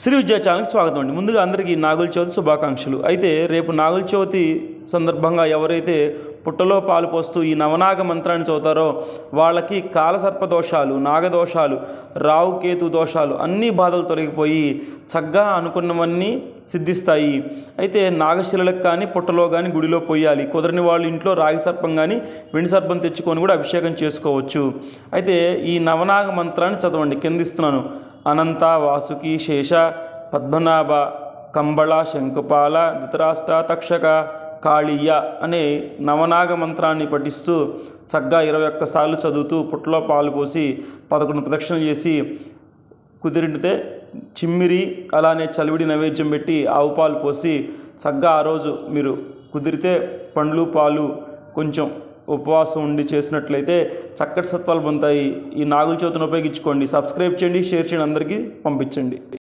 శ్రీ విద్యా ఛానల్కి స్వాగతం అండి. ముందుగా అందరికీ నాగుల చవితి శుభాకాంక్షలు. అయితే రేపు నాగుల చవితి సందర్భంగా ఎవరైతే పుట్టలో పాలు పోస్తూ ఈ నవనాగ మంత్రాన్ని చదువుతారో వాళ్ళకి కాలసర్ప దోషాలు నాగదోషాలు రావుకేతు దోషాలు అన్ని బాధలు తొలగిపోయి చక్కగా అనుకున్నవన్నీ సిద్ధిస్తాయి. అయితే నాగశిలలకు కానీ పుట్టలో కానీ గుడిలో పోయాలి కుదరని వాళ్ళు ఇంట్లో రాగి సర్పం కానీ వెండి సర్పం తెచ్చుకొని కూడా అభిషేకం చేసుకోవచ్చు. అయితే ఈ నవనాగ మంత్రాన్ని చదవండి. కిందిస్తున్నాను అనంత వాసుకి శేష పద్మనాభ కంబళ శంకుపాల ధృతరాష్ట్ర తక్షక కాళీయ అనే నవనాగ మంత్రాన్ని పఠిస్తూ చక్కగా ఇరవై ఒక్కసార్లు చదువుతూ పుట్టలో పాలు పోసి పదకొండు ప్రదక్షిణలు చేసి కుదిరితే చిమ్మిరి అలానే చలివిడి నైవేద్యం పెట్టి ఆవు పాలు పోసి చక్కగా ఆ రోజు మీరు కుదిరితే పండ్లు పాలు కొంచెం ఉపవాసం ఉండి చేసినట్లయితే చక్కటి సత్వాలు పొందుతాయి. ఈ నాగుల చేతును ఉపయోగించుకోండి. సబ్స్క్రైబ్ చేయండి షేర్ చేయండి అందరికీ పంపించండి.